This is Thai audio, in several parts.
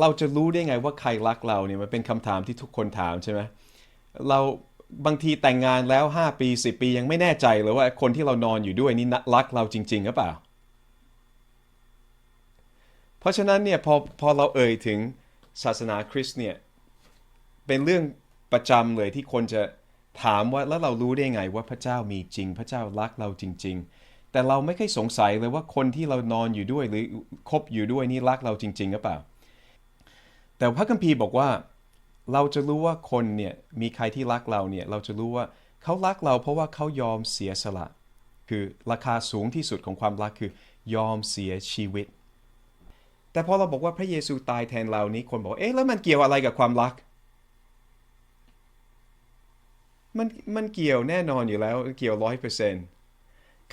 เราจะรู้ได้ไงว่าใครรักเราเนี่ยมันเป็นคำถามที่ทุกคนถามใช่ไหมเราบางทีแต่งงานแล้ว 5 ปี 10 ปียังไม่แน่ใจเลยว่าคนที่เรานอนอยู่ด้วยนี่รักเราจริงๆหรือเปล่า เพราะฉะนั้นเนี่ยพอพอเราเอ่ยถึงศาสนาคริสต์เนี่ยเป็นเรื่องประจำเลยที่คนจะถามว่าแล้วเรารู้ได้ไงว่าพระเจ้ามีจริง พระเจ้ารักเราจริง ๆ แต่เราไม่เคยสงสัยเลยว่าคนที่เรานอนอยู่ด้วยหรือคบอยู่ด้วยนี่รักเราจริงๆหรือเปล่า แต่พระคัมภีร์บอกว่า เราจะรู้ว่าคนเนี่ยมีใครที่รักเราเนี่ยเราจะรู้ว่าเขารักเราเพราะว่าเขายอมเสียสละ คือราคาสูงที่สุดของความรักคือยอมเสียชีวิต แต่พอเราบอกว่าพระเยซูตายแทนเรานี้คนบอกเอ๊ะแล้วมันเกี่ยวอะไรกับความรักมันมันเกี่ยวแน่นอนอยู่แล้วเกี่ยวร้อยเปอร์เซนต์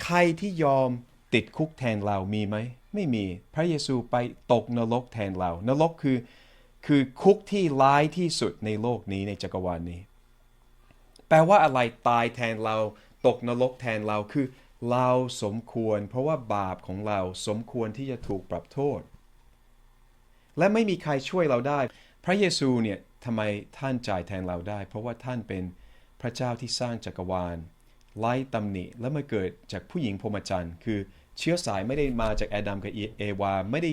ใครที่ยอมติดคุกแทนเรามีไหม ไม่มีพระเยซูไปตกนรกแทนเรา นรกคือ คือคุกที่ร้ายที่สุดในโลกนี้ในจักรวาลนนี้ แปลว่าอะไรตายแทนเราตกนรกแทนเราคือเราสมควร เพราะว่าบาปของเราสมควรที่จะถูกปรับโทษ และไม่มีใครช่วยเราได้ พระเยซูเนี่ยทำไมท่านจ่ายแทนเราได้ เพราะว่าท่านเป็นพระเจ้าที่สร้างจักรวาลไล่ตำหนิและมาเกิดจากผู้หญิงพรหมจรรย์ คือเชื้อสายไม่ได้มาจากแอดัมกับเอวาไม่ได้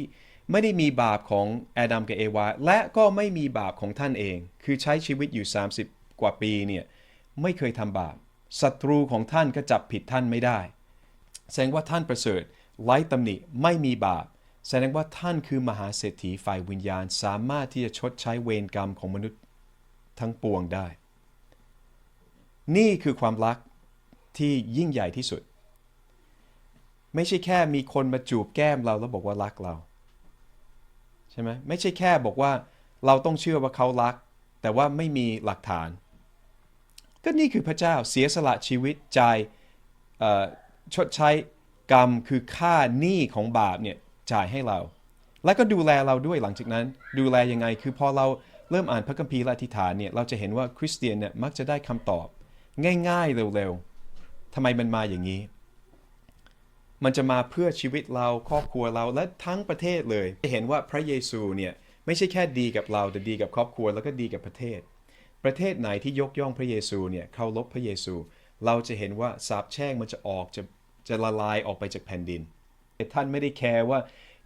ไม่ได้มีบาปของแอดัมกับเอวา และก็ไม่มีบาปของท่านเอง คือใช้ชีวิตอยู่ 30 กว่าปีเนี่ยไม่เคยทำบาปศัตรูของท่านก็จับผิดท่านไม่ได้ แสดงว่าท่านประเสริฐไร้ตำหนิไม่มีบาป แสดงว่าท่านคือมหาเศรษฐีฝ่ายวิญญาณ สามารถที่จะชดใช้เวรกรรมของมนุษย์ทั้งปวงได้ นี่คือความรักที่ยิ่งใหญ่ที่สุด ไม่ใช่แค่มีคนมาจูบแก้มเราแล้วบอกว่ารักเรา ใช่ไหมไม่ใช่แค่บอกว่าเราต้องเชื่อว่าเขารัก แต่ว่าไม่มีหลักฐาน ก็นี่คือพระเจ้าเสียสละชีวิตใจชดใช้กรรมคือค่าหนี้ของบาปเนี่ยจ่ายให้เรา แล้วก็ดูแลเราด้วยหลังจากนั้นดูแลยังไงคือพอเราเริ่มอ่านพระคัมภีร์และอธิษฐานเนี่ยเราจะเห็นว่าคริสเตียนเนี่ยมักจะได้คำตอบ ง่ายๆเร็วๆทำไมมันมาอย่างนี้ มันจะมาเพื่อชีวิตเราครอบครัวเราและทั้งประเทศเลยจะเห็นว่าพระเยซูเนี่ยไม่ใช่แค่ดีกับเราแต่ดีกับครอบครัวแล้วก็ดีกับประเทศ ประเทศไหนที่ยกย่องพระเยซูเนี่ยเคารพพระเยซู เราจะเห็นว่าสาบแช่งมันจะออกจะจะละลายออกไปจากแผ่นดินท่านไม่ได้แคร์ว่า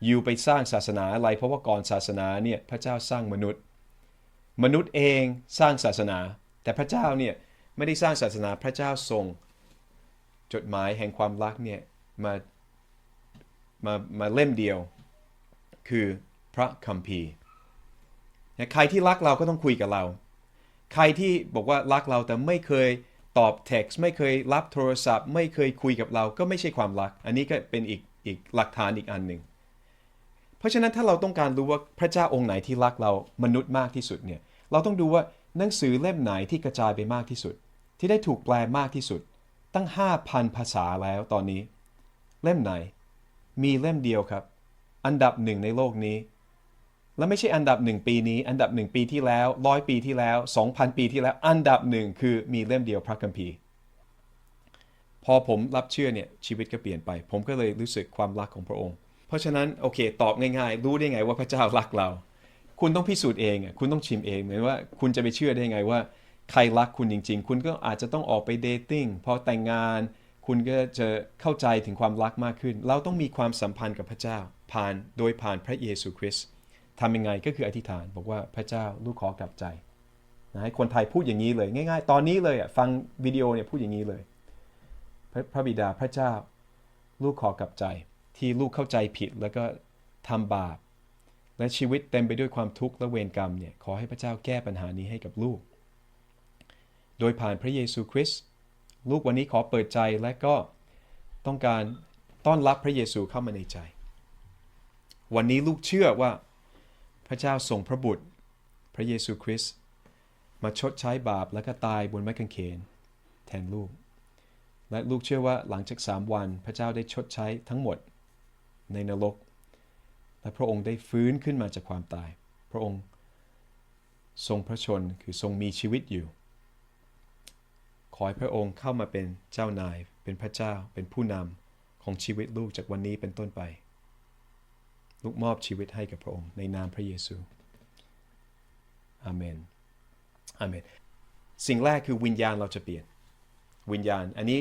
อยู่ไปสร้างศาสนาอะไรเพราะว่าก่อนศาสนาเนี่ยพระเจ้าสร้างมนุษย์ มนุษย์เองสร้างศาสนา แต่พระเจ้าเนี่ยไม่ได้สร้างศาสนาพระเจ้าทรง จดหมายแห่งความรักเนี่ย มามามาเล่มเดียว คือพระคัมภีร์ใครที่รักเราก็ต้องคุยกับเรา ใครที่บอกว่ารักเราแต่ไม่เคยตอบเท็กซ์ไม่เคยรับโทรศัพท์ ไม่เคยคุยกับเราก็ไม่ใช่ความรัก อันนี้ก็เป็นอีกอีกหลักฐานอีกอันหนึ่งเพราะฉะนั้นถ้าเราต้องการรู้ว่าพระเจ้าองค์ไหนที่รักเรามนุษย์มากที่สุดเนี่ยเราต้องดูว่าหนังสือเล่มไหนที่กระจายไปมากที่สุด ที่ได้ถูกแปลมากที่สุด ตั้ง 5,000 ภาษาแล้วตอนนี้ เล่มไหน มีเล่มเดียวครับ อันดับหนึ่งในโลกนี้ และไม่ใช่อันดับหนึ่งปีนี้ อันดับหนึ่งปีที่แล้วร้อยปีที่แล้วสองพันปีที่แล้ว อันดับหนึ่งคือมีเล่มเดียวพระคัมภีร์ พอผมรับเชื่อเนี่ยชีวิตก็เปลี่ยนไป ผมก็เลยรู้สึกความรักของพระองค์ เพราะฉะนั้นโอเค ตอบง่ายๆ รู้ได้ไงว่าพระเจ้ารักเรา คุณต้องพิสูจน์เองคุณต้องชิมเองเหมือนว่าคุณจะไปเชื่อได้ไงว่าใครรักคุณจริง ๆ คุณก็อาจจะต้องออกไปเดทติ้งพอแต่งงาน คุณก็จะเข้าใจถึงความรักมากขึ้น เราต้องมีความสัมพันธ์กับพระเจ้า ผ่านโดยผ่านพระเยซูคริสต์ทำยังไงก็คืออธิษฐาน บอกว่าพระเจ้าลูกขอกลับใจนะให้คนไทยพูดอย่างนี้เลยง่าย ๆ ตอนนี้เลยอะฟังวิดีโอเนี่ยพูดอย่างนี้เลยพระพระบิดาพระเจ้าลูกขอกลับใจ ที่ลูกเข้าใจผิดแล้วก็ทำบาป และชีวิตเต็มไปด้วยความทุกข์และเวรกรรมเนี่ยขอให้พระเจ้าแก้ปัญหานี้ให้กับลูก โดยผ่านพระเยซูคริสต์ ลูกวันนี้ขอเปิดใจและก็ต้องการต้อนรับพระเยซูเข้ามาในใจ วันนี้ลูกเชื่อว่า พระเจ้าส่งพระบุตร พระเยซูคริสต์มาชดใช้บาปและก็ตายบนไม้กางเขน แทนลูก และลูกเชื่อว่าหลังจากสามวันพระเจ้าได้ชดใช้ทั้งหมดในนรก และพระองค์ได้ฟื้นขึ้นมาจากความตาย พระองค์ทรงพระชนคือทรงมีชีวิตอยู่ ขอให้พระองค์เข้ามาเป็นเจ้านาย เป็นพระเจ้า เป็นผู้นำของชีวิตลูกจากวันนี้เป็นต้นไป ลูกมอบชีวิตให้กับพระองค์ในนามพระเยซู อาเมน อาเมน สิ่งแรกคือวิญญาณเราจะเปลี่ยน วิญญาณ อันนี้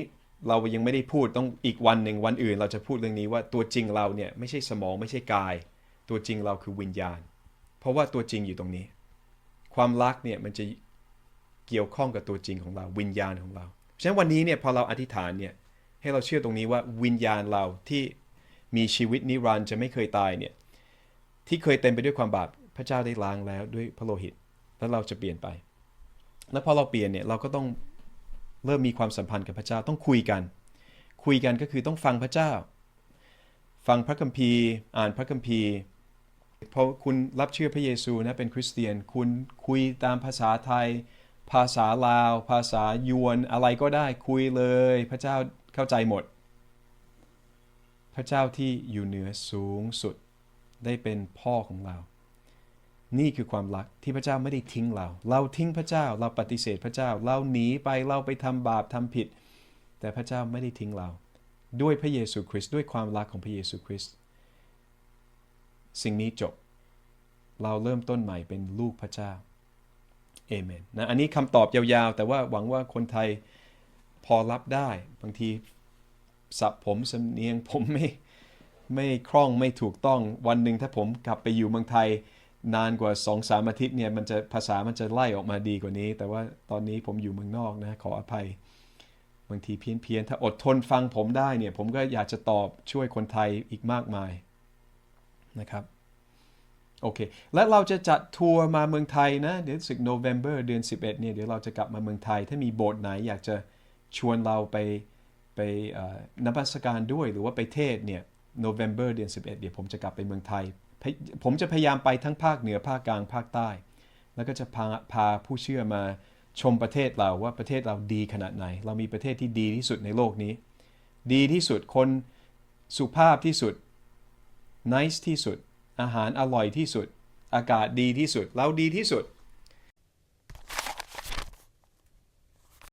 เรายังไม่ได้พูดต้องอีกวันหนึ่งวันอื่น เราจะพูดเรื่องนี้ว่าตัวจริงเราเนี่ยไม่ใช่สมองไม่ใช่กาย ตัวจริงเราคือวิญญาณ เพราะว่าตัวจริงอยู่ตรงนี้ ความรักเนี่ยมันจะ เกี่ยวข้องกับตัวจริงของเราวิญญาณของเรา ฉะนั้นวันนี้เนี่ยพอเราอธิษฐานเนี่ยให้เราเชื่อตรงนี้ว่าวิญญาณเราที่มีชีวิตนิรันดร์จะไม่เคยตายเนี่ยที่เคยเต็มไปด้วยความบาปพระเจ้าได้ล้างแล้วด้วยพระโลหิต แล้วเราจะเปลี่ยนไป แล้วพอเราเปลี่ยนเนี่ยเราก็ต้องเริ่มมีความสัมพันธ์กับพระเจ้าต้องคุยกัน คุยกันก็คือต้องฟังพระเจ้า ฟังพระคัมภีร์ อ่านพระคัมภีร์พอคุณรับเชื่อพระเยซูนะเป็นคริสเตียน คุณคุยตามภาษาไทย ภาษาลาว ภาษายวนอะไรก็ได้คุยเลย พระเจ้าเข้าใจหมด พระเจ้าที่อยู่เหนือสูงสุด ได้เป็นพ่อของเรา นี่คือความรักที่พระเจ้าไม่ได้ทิ้งเรา เราทิ้งพระเจ้าเราปฏิเสธพระเจ้าเราหนีไปเราไปทำบาปทำผิด แต่พระเจ้าไม่ได้ทิ้งเรา ด้วยพระเยซูคริสต์ด้วยความรักของพระเยซูคริสต์สิ่งนี้จบ เราเริ่มต้นใหม่เป็นลูกพระเจ้า เอเมนนะอันนี้คำตอบยาวๆ แต่ว่าหวังว่าคนไทยพอรับได้ บางทีสับผมสำเนียงผมไม่ไม่คล่องไม่ถูกต้องวันหนึ่งถ้าผมกลับไปอยู่เมืองไทยนานกว่า2อสามอาทิตย์เนี่ยมันจะภาษามันจะไล่ออกมาดีกว่านี้ แต่ว่าตอนนี้ผมอยู่เมืองนอกนะ ขออภัย บางทีเพี้ยนเพียนถ้าอดทนฟังผมได้เนี่ย ผมก็อยากจะตอบช่วยคนไทยอีกมากมายนะครับ โอเค และเราจะจัดทัวร์มาเมืองไทยนะ เดี๋ยวสึกโนเวม ber เดือน 11 เนี่ย เดี๋ยวเราจะกลับมาเมืองไทย ถ้ามีโบสถ์ไหนอยากจะชวนเราไปไปเอ่อนมัสการด้วยหรือว่าไปเทศเนี่ยโนเวม ber เดือน 11 เดี๋ยวผมจะกลับไปเมืองไทยพยผมจะพยายามไปทั้งภาคเหนือภาคกลางภาคใต้ แล้วก็จะพาพาผู้เชื่อมาชมประเทศเราว่าประเทศเราดีขนาดไหน เรามีประเทศที่ดีที่สุดในโลกนี้ ดีที่สุดคนสุภาพที่สุด nice ที่สุด อาหารอร่อยที่สุด อากาศดีที่สุด เราดีที่สุด